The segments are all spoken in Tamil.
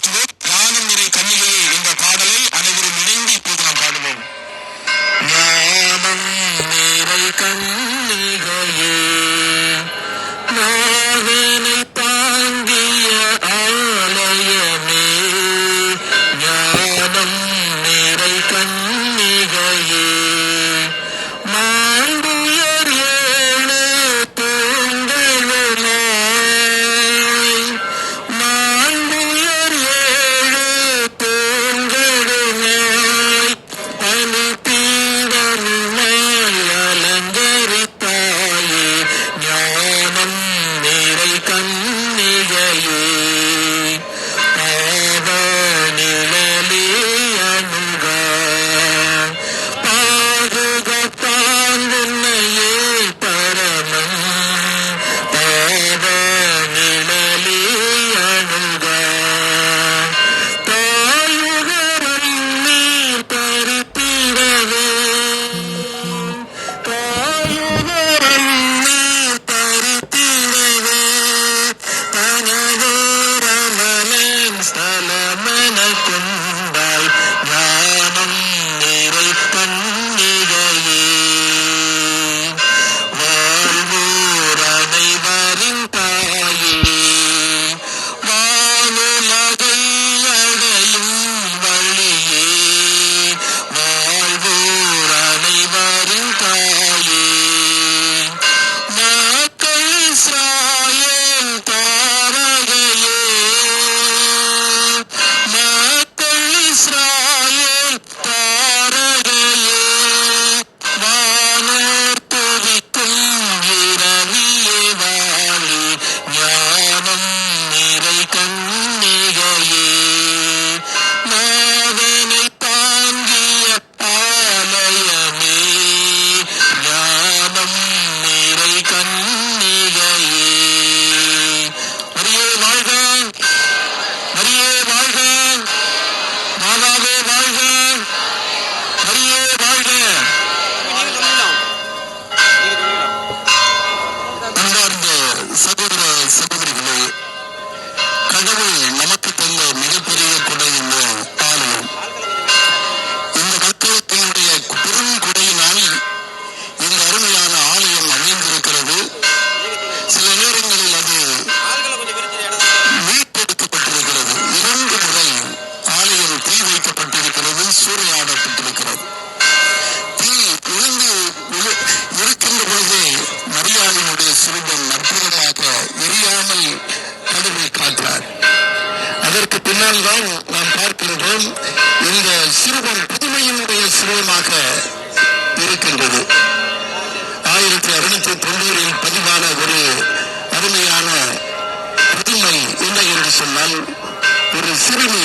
Thank you. มันก็วิ่งมัน ஒரு சிறுமி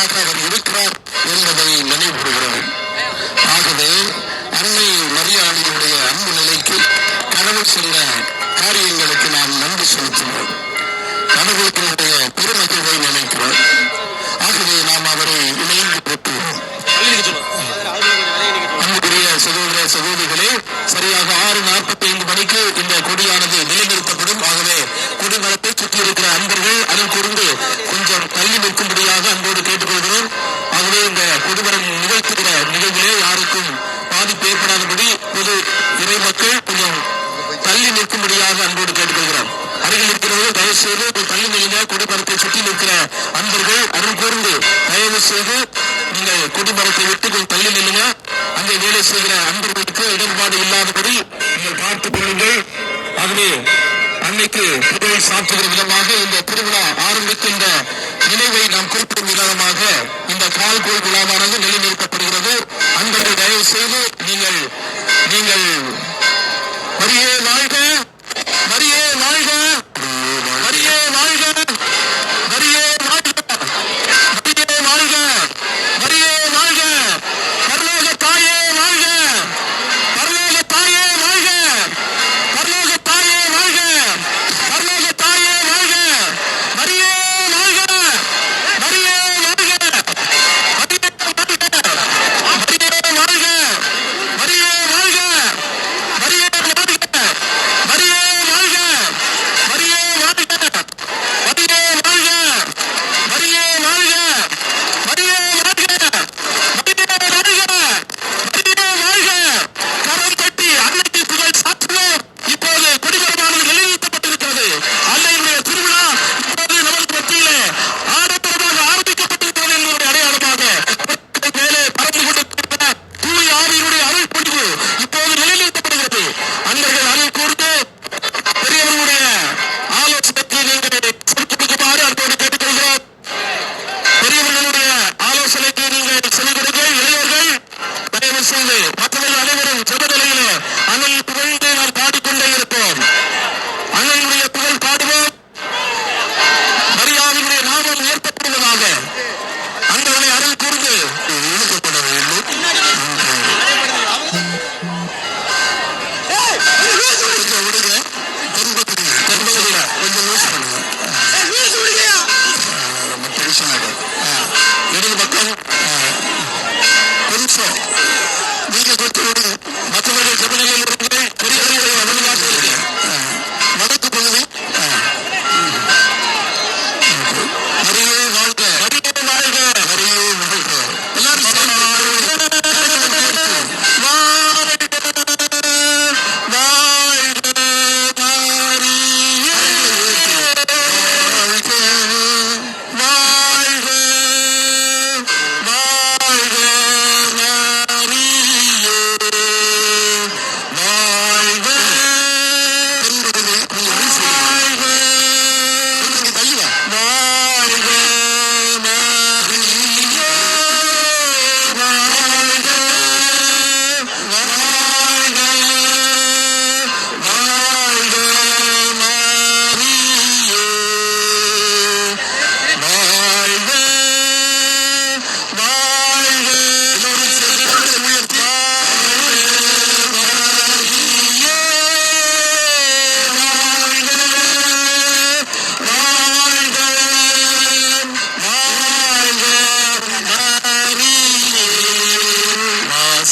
பாதுகாக்க அவர் இருக்கிறார் என்பதை நினைவுகிறோம் ஆகவே அன்னை மரியாதையுடைய அன்பு நிலைக்கு கடவுள் சென்ற காரியங்களுக்கு நாம் நன்றி செலுத்துகிறோம். கடவுளினுடைய பெருமகிழ்வை நினைக்கிறோம். எனவே இந்த பொதுமரம் நிகழ்த்துகிற நிகழ்விலே யாருக்கும் பாதிப்பு ஏற்படாதபடி பொது இறை மக்கள் கொஞ்சம் தள்ளி நிற்கும்படியாக அன்போடு கேட்டுக்கொள்கிறார் அருகில் இருக்கிறவர்கள் தயவு செய்து தள்ளி நிலையில கொடிமரத்தை சுற்றி நிற்கிற அன்பர்கள் அருள் கூர்ந்து தயவு செய்து நீங்கள் கொடிமரத்தை விட்டு கொஞ்சம் தள்ளி நில்லுங்க. அங்கே வேலை செய்கிற அன்பர்களுக்கு இடர்பாடு இல்லாதபடி நீங்கள் பார்த்து அன்னைக்கு புகழை சாற்றுகிற விதமாக இந்த திருவிழா ஆரம்பிக்கின்ற நினைவை நாம் குறிப்பிடும் விதமாக இந்த கால்கோள் விழாவானது நிலைநிறுத்தப்படுகிறது. அன்பர்கள் தயவு செய்து நீங்கள் நீங்கள் வாழ்க.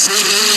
Thank you.